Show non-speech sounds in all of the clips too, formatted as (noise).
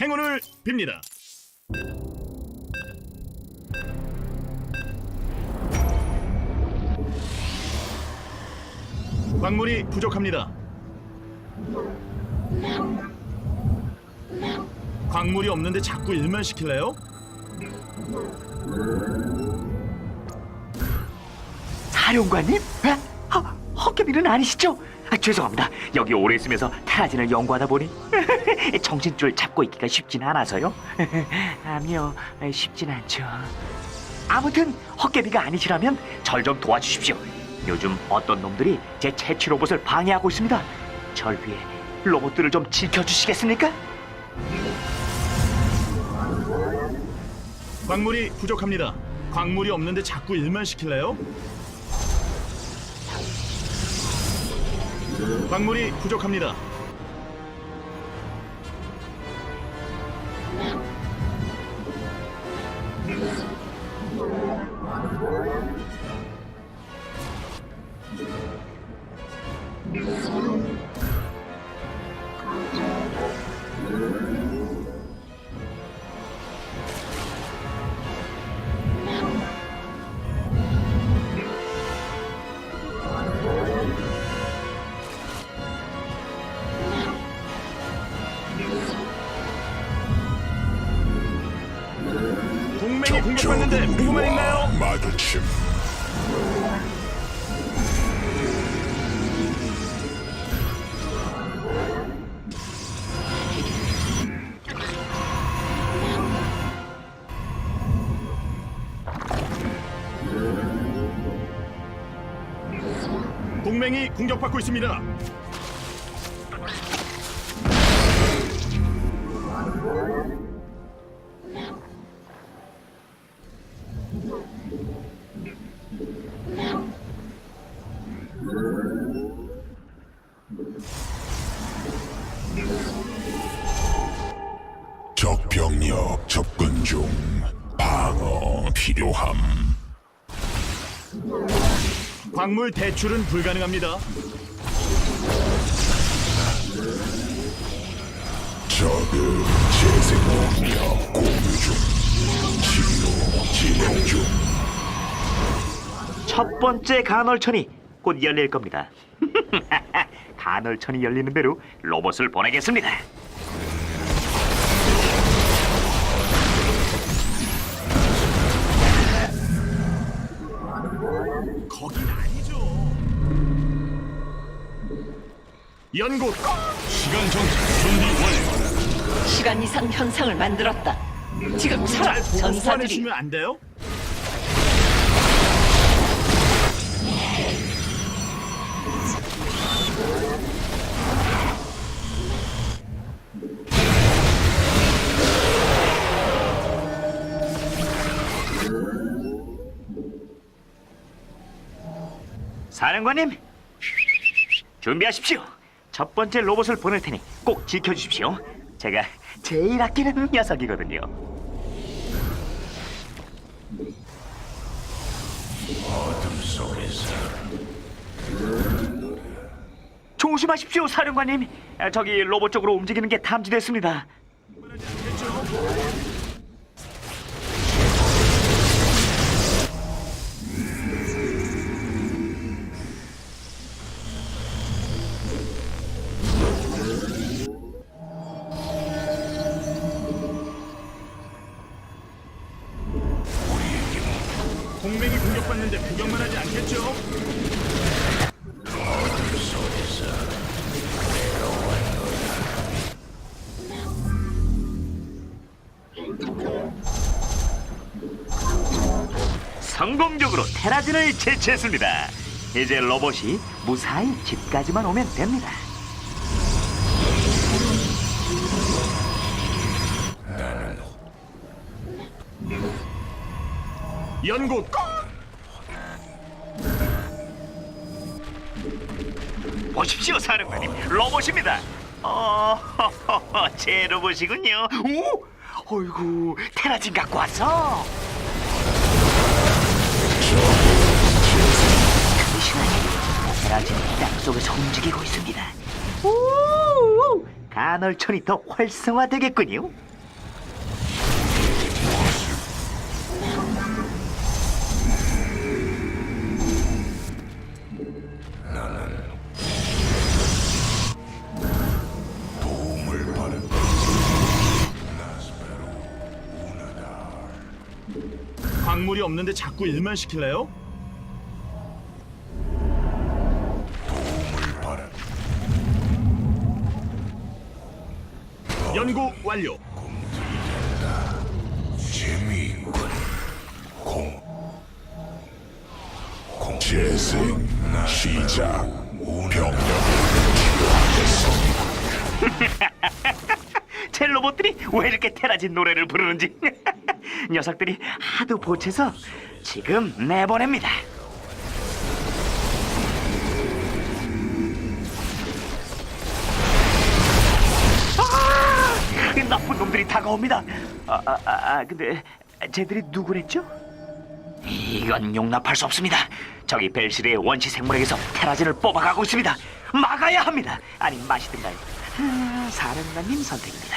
행운을 빕니다. 광물이 부족합니다. 광물이 없는데 자꾸 일만 시킬래요? 사령관님? 에? 어, 헛개비는 아니시죠? 아, 죄송합니다. 여기 오래 있으면서 테라진을 연구하다 보니 (laughs) 정신줄 잡고 있기가 쉽진 않아서요. (laughs) 아니요, 쉽진 않죠. 아무튼 헛개비가 아니시라면 절 좀 도와주십시오. 요즘 어떤 놈들이 제 채취 로봇을 방해하고 있습니다. 절 위해 로봇들을 좀 지켜주시겠습니까? 광물이 부족합니다. 광물이 없는데 자꾸 일만 시킬래요? 광물이 부족합니다. 동맹이 공격받는데 보고만 있나요? 마주침 동맹이 공격받고 있습니다. 적병력 접근 중 방어 필요함 광물 대출은 불가능합니다. 적의 재생 능력 공유 중 치료 진행 중 첫 번째 간헐천이 곧 열릴 겁니다. (laughs) 간헐천이 열리는 대로 로봇을 보내겠습니다. 거긴 아니죠. 연구 시간 정지 준비 완료. 시간 이상 현상을 만들었다. 지금 잘 차라 보고 전사들이 소환해주면 안 돼요? 사령관님, 준비하십시오. 첫 번째 로봇을 보낼 테니 꼭 지켜주십시오. 제가 제일 아끼는 녀석이거든요. 조심하십시오, 사령관님. 아, 저기 로봇 쪽으로 움직이는 게 탐지됐습니다. 성공적으로 테라진을 제치했습니다. 이제 로봇이 무사히 집까지만 오면 됩니다. 연구 보십시오, 사령관님. 로봇입니다. 어, (laughs) 제 로봇이군요. 오, 어이구, 테라진 갖고 왔어. 아직 땅속에서 움직이고 있습니다. 오, 간헐천이 더 활성화되겠군요. 광물이 없는데 자꾸 일만 시킬래요? 연구 완료. 재미있군. 공. 공. 재생 시작. 병력 (laughs) 제 로봇들이 왜 이렇게 테라진 노래를 부르는지 (laughs) 녀석들이 하도 보채서 지금 내보냅니다. 다가옵니다. 아, 아, 아, 아, 근데 쟤들이 누구랬죠? 이건 용납할 수 없습니다. 저기 벨시르의 원시 생물에게서 테라진을 뽑아가고 있습니다. 막아야 합니다. 아니 마시든가요. 아, 사령관님 선택입니다.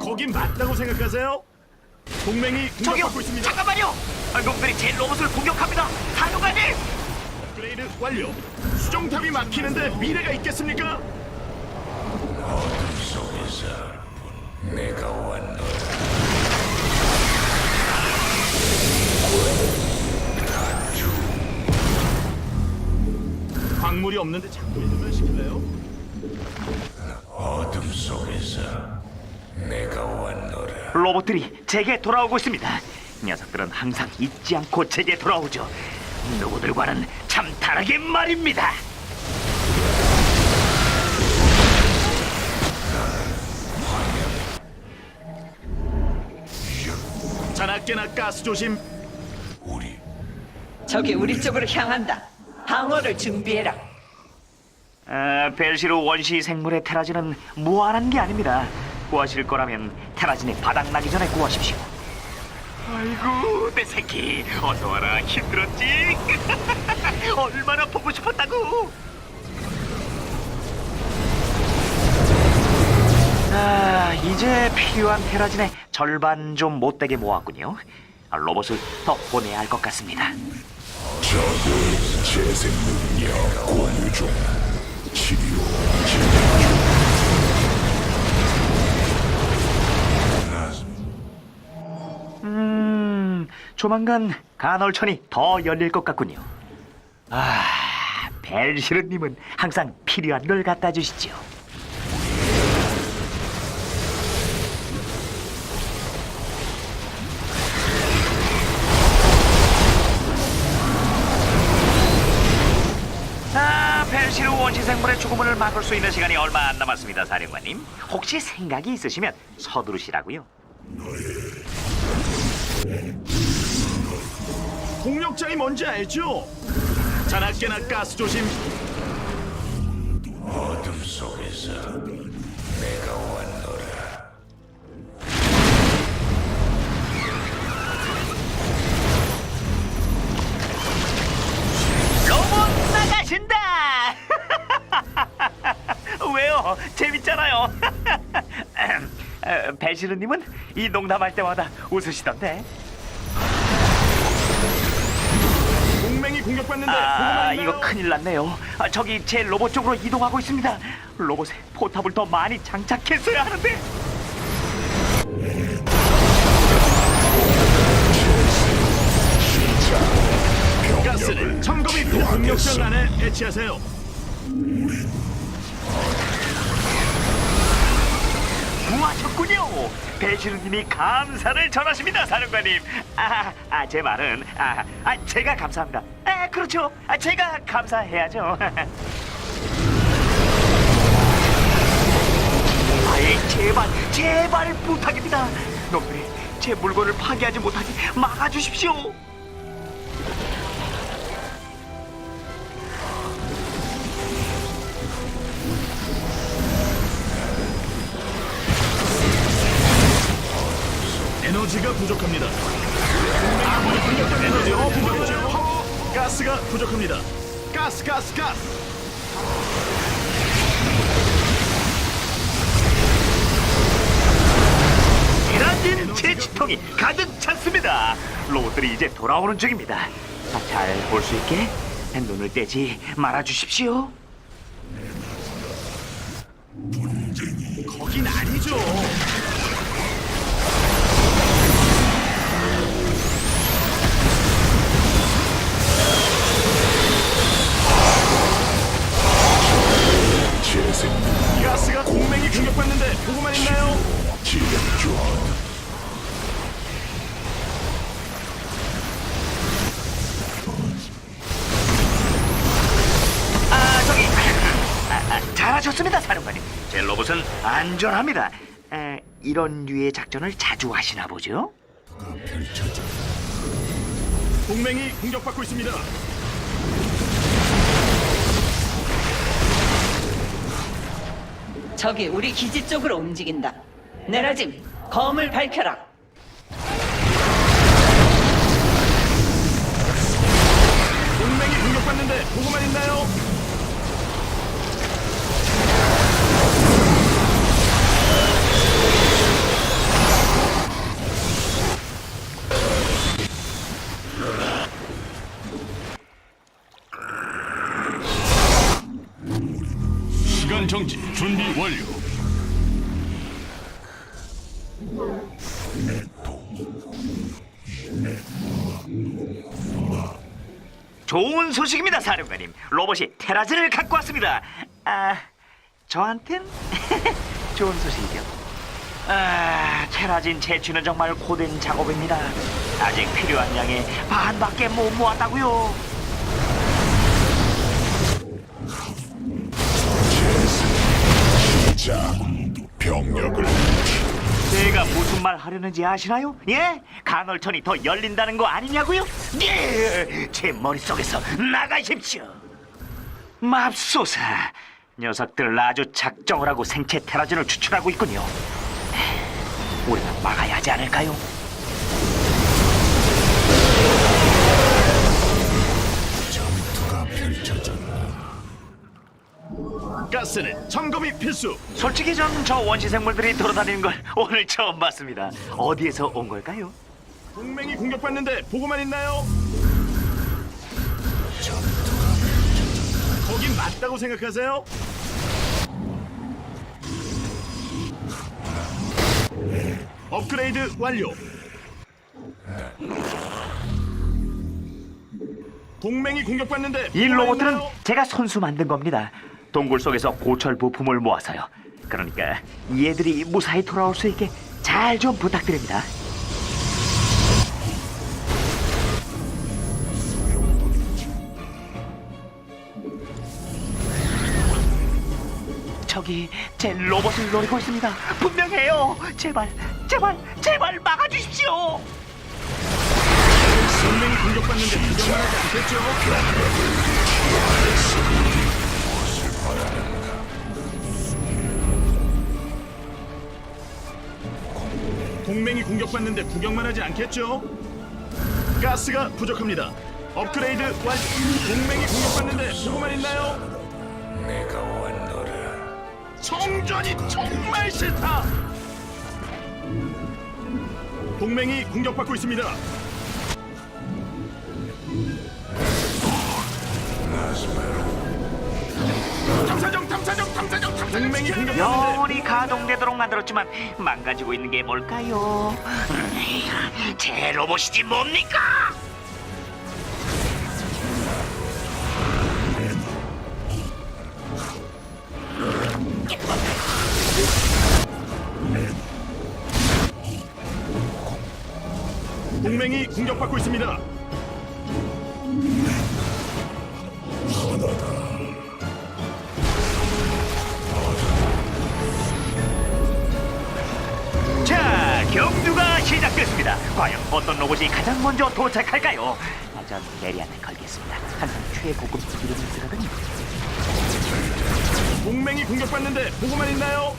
거긴 맞다고 생각하세요? 동맹이 저기요, 공격받고 있습니다. 잠깐만요. 아, 놈들이 제 로봇을 공격합니다. 사령관님. 업그레이드 완료. 수정탑이 막히는데 미래가 있겠습니까? 내가 왔노라. 광물이 없는데 자꾸 일만 시킬래요? 어둠 속에서 내가 왔노라. 로봇들이 제게 돌아오고 있습니다. 녀석들은 항상 잊지 않고 제게 돌아오죠. 누구들과는 참 다르게 말입니다. 자나깨나 가스 조심. 우리 적이 우리 쪽으로 향한다. 방어를 준비해라. 아, 벨시르 원시 생물의 테라진은 무한한 게 아닙니다. 구하실 거라면 테라진이 바닥나기 전에 구하십시오. 아이고 내 새끼 어서 와라 힘들었지? (laughs) 얼마나 보고 싶었다고? 아 이제 필요한 테라진의 절반 좀 못되게 모았군요. 아, 로봇을 더 보내야 할 것 같습니다. 적의 재생 능력 공유 중. 치료. 음, 조만간 간헐천이 더 열릴 것 같군요. 아, 벨시르님은 항상 필요한 걸 갖다 주시죠. 막을 수 있는 시간이 얼마 안 남았습니다, 사령관님. 혹시 생각이 있으시면 서두르시라고요. 공격장이 뭔지 알죠? 자나깨나 가스 조심. 어둠 속에서 내가 왔노라. 로봇 나가신다! 재밌잖아요. 어, (laughs) 배시르님은 이 농담할 때마다 웃으시던데. 동맹이 공격받는데 아, 보고만 이거 있나요? 큰일 났네요. 아, 저기 제 로봇 쪽으로 이동하고 있습니다. 로봇에 포탑을 더 많이 장착했어야 하는데. 가스를 점검 있고 공격장 안에 배치하세요. 배시르님이 감사를 전하십니다, 사령관님. 아, 아, 제 말은 아, 아, 제가 감사합니다. 아, 그렇죠. 아, 제가 감사해야죠. (laughs) 아예 제발, 제발 부탁입니다. 놈들이 제 물건을 파괴하지 못하게 막아주십시오. 에너지가 부족합니다. 에너지가 부족하죠. 가스가 부족합니다. 가스 가스 가스. 이런 멋진 제치통이 가득 찼습니다. 로봇들이 이제 돌아오는 중입니다. 잘 볼 수 있게 눈을 떼지 말아 주십시오. 거긴 아니죠. 가스가 동맹이 공격받는데 보고만 있나요? 아 저기 아, 아, 잘하셨습니다 사령관님. 제 로봇은 안전합니다. 에, 이런 류의 작전을 자주 하시나 보죠? 동맹이 공격받고 있습니다. 적이 우리 기지 쪽으로 움직인다. 내라짐, 검을 밝혀라. 동맹이 공격받는데 보고만 있나요? 소식입니다, 사령관님. 로봇이 테라진을 갖고 왔습니다. 아, 저한텐 (laughs) 좋은 소식이죠. 아, 테라진 채취는 정말 고된 작업입니다. 아직 필요한 양의 반밖에 못 모았다고요. 자 병력을 내가 무슨 말 하려는지 아시나요? 예? 간헐천이 더 열린다는 거 아니냐고요? 예! 제 머릿속에서 나가십시오. 맙소사. 녀석들 아주 작정을 하고 생체 테라진을 추출하고 있군요. 우리가 막아야 하지 않을까요? 가스는 점검이 필수. 솔직히 전 저 원시 생물들이 돌아다니는 걸 (laughs) 오늘 처음 봤습니다. 어디에서 온 걸까요? 동맹이 공격받는데 보고만 있나요? 거긴 맞다고 생각하세요? 업그레이드 완료. 동맹이 공격받는데 이 보고만 있나요? 제가 손수 만든 겁니다. 동굴 속에서 고철 부품을 모아서요. 그러니까 얘들이 무사히 돌아올 수 있게 잘 좀 부탁드립니다. 저기 제 로봇을 노리고 있습니다. 분명해요. 제발, 제발, 제발 막아주십시오. 동맹이 공격받는데 구경만 하지 않겠죠? 동맹이 공격받는데 구경만 하지 않겠죠? 가스가 부족합니다. 업그레이드 완. 동맹이 공격받는데 보고만 있나요? 내가 왔노라 정전이 정말 싫다. 동맹이 공격받고 있습니다. 탐사정, 동맹이 공격받는데 영원히 가동되도록 만들었지만 망가지고 있는 게 뭘까요? 음, 제 로봇이지 뭡니까? 동맹이 공격받고 있습니다. 시작됐습니다. 과연 어떤 로봇이 가장 먼저 도착할까요? 아, 전 메리안을 걸겠습니다. 항상 최고급 이름을 쓰거든요. 동맹이 공격받는데 보고만 있나요?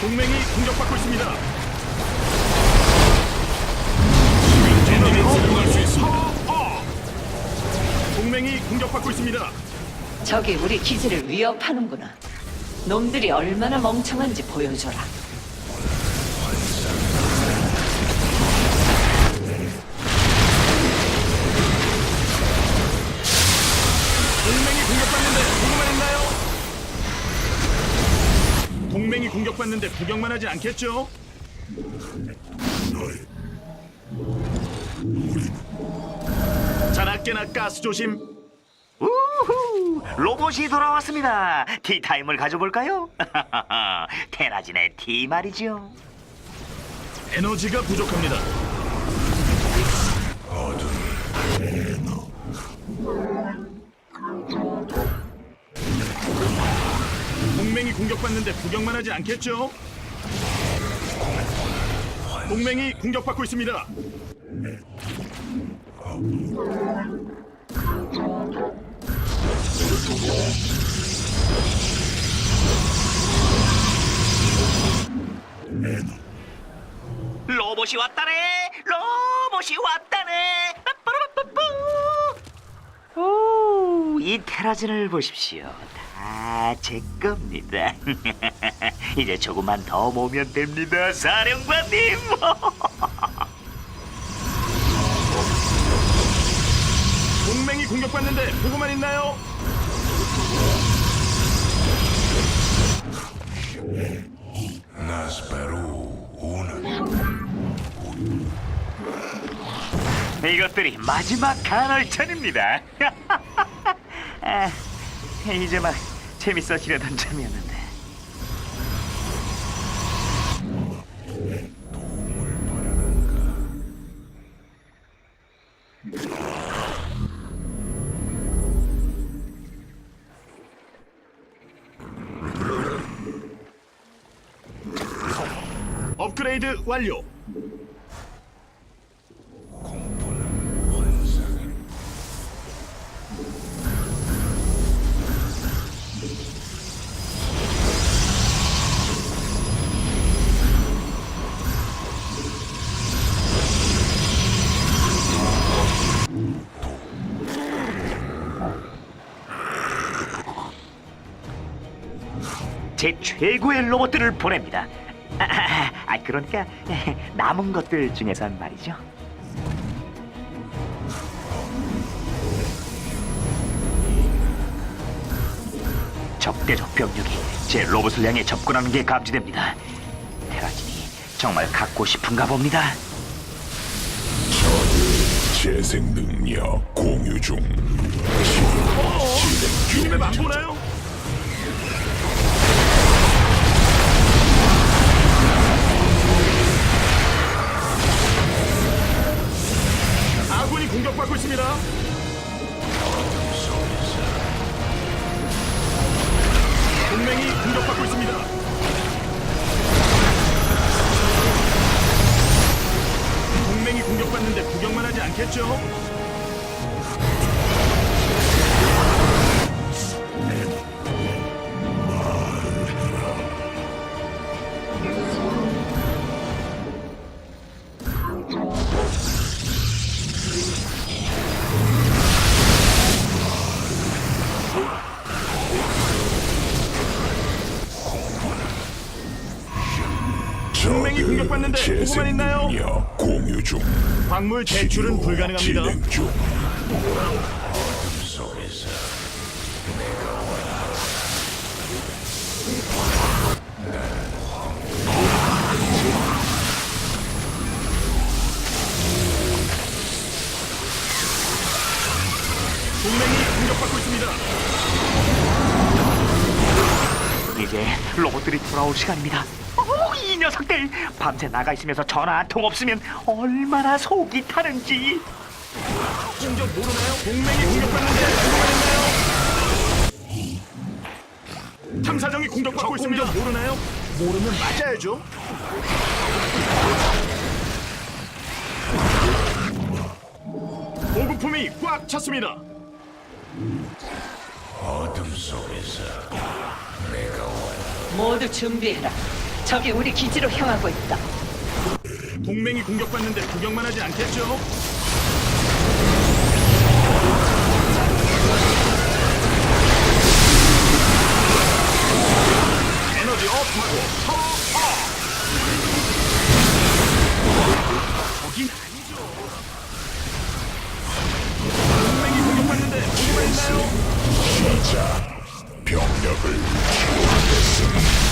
동맹이 공격받고 있습니다. 있습니다. 어! 동맹이 공격받고 있습니다. 적이 우리 기지를 위협하는구나. 놈들이 얼마나 멍청한지 보여줘라. 동맹이 공격받는데 보고만 있나요? 동맹이 공격받는데 구경만 하지 않겠죠? 자나깨나 가스 조심. 우후, 로봇이 돌아왔습니다. 티타임을 가져볼까요? (laughs) 테라진의 티 말이죠. 에너지가 부족합니다. 동맹이 공격받는데 구경만 하지 않겠죠? 동맹이 공격받고 있습니다. 로봇이 왔다네. 로봇이 왔다네. 빠빠라빠빠. 오, 이 테라진을 보십시오. 다 제 겁니다. (laughs) 이제 조금만 더 모으면 됩니다, 사령관님. (laughs) 동맹이 공격받는데 보고만 있나요? 이것들이 마지막 간헐천입니다. (laughs) 아, 이제 막 재밌어지려던 참이었는데. 업그레이드 완료. 제 최고의 로봇들을 보냅니다. (laughs) 아, 그러니까 (laughs) 남은 것들 중에선 말이죠. 적대적 병력이 제 로봇을 향해 접근하는 게 감지됩니다. 테라진이 정말 갖고 싶은가 봅니다. 재생 능력 공유 중 주님의 안 보나요? 적은 공격받는데 보고만 있나요? 능력 공유 중 광물 대출은 불가능합니다. 진행 중 동맹이 공격받고 있습니다. 이제 로봇들이 돌아올 시간입니다. 오, 이 녀석들 밤새 나가 있으면서 전화 한 통 없으면 얼마나 속이 타는지. 공격 모르나요? 동맹이 공격받는데? 탐사정이 공격받고 있습니다. 모르나요? 모르면 맞아야죠. 보급품이 꽉 찼습니다. 어둠 속에서 모두 준비해라. 적이 우리 기지로 향하고 있다. 동맹이 공격받는데 구경만 하지 않겠죠? 에너지 업하고 파워 업. 거긴 아니죠. 동맹이 공격받는데 보고만 있나요? 시작. 병력을 배치